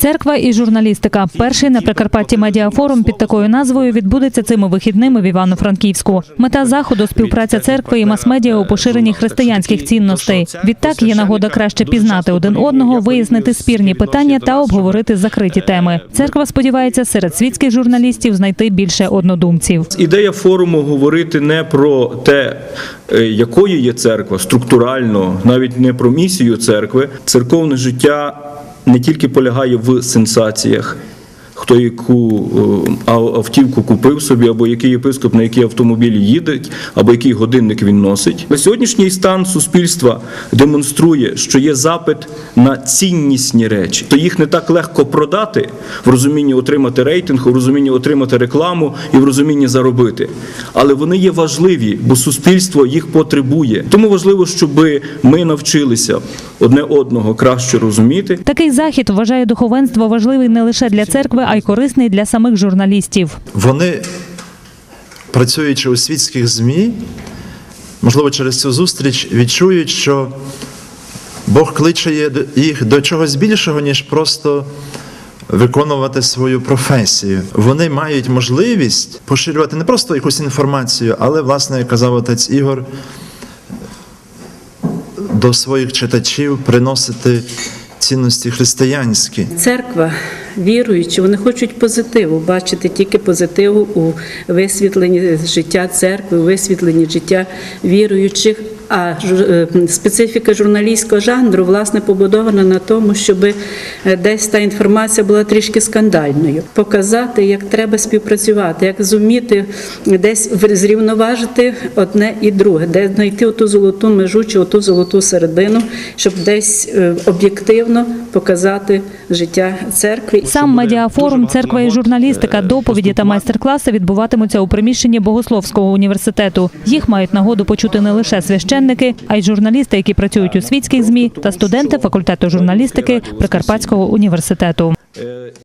Церква і журналістика. Перший на Прикарпатті медіафорум під такою назвою відбудеться цими вихідними в Івано-Франківську. Мета заходу співпраця церкви і мас-медіа у поширенні християнських цінностей. Відтак є нагода краще пізнати один одного, вияснити спірні питання та обговорити закриті теми. Церква сподівається серед світських журналістів знайти більше однодумців. Ідея форуму говорити не про те, е, якою є церква, структурально, навіть не про місію церкви. Церковне життя не тільки полягає в сенсаціях. Хто яку е, автівку купив собі, або який єпископ на який автомобілі їде, або який годинник він носить. На сьогоднішній стан суспільства демонструє, що є запит на ціннісні речі. То їх не так легко продати в розумінні отримати рейтинг, в розумінні отримати рекламу і в розумінні заробити. Але вони є важливі, бо суспільство їх потребує. Тому важливо, щоб ми навчилися одне одного краще розуміти. Такий захід вважає духовенство важливий не лише для церкви, а й корисний для самих журналістів. Вони, працюючи у світських ЗМІ, можливо, через цю зустріч відчують, що Бог кличе їх до чогось більшого, ніж просто виконувати свою професію. Вони мають можливість поширювати не просто якусь інформацію, але, власне, як казав отець Ігор, до своїх читачів приносити цінності християнські. Церква, віруючи, вони хочуть позитиву, бачити тільки позитиву у висвітленні життя церкви, у висвітленні життя віруючих. А е, специфіка журналістського жанру власне побудована на тому, щоб десь та інформація була трішки скандальною. Показати, як треба співпрацювати, як зуміти десь в- зрівноважити одне і друге, де знайти оту золоту межу чи оту золоту середину, щоб десь е, об'єктивно показати життя церкви. Сам медіафорум, церква і журналістика, доповіді та майстер-класи відбуватимуться у приміщенні Богословського університету. Їх мають нагоду почути не лише священники, а й журналісти, які працюють у світських змі, та студенти факультету журналістики Прикарпатського університету.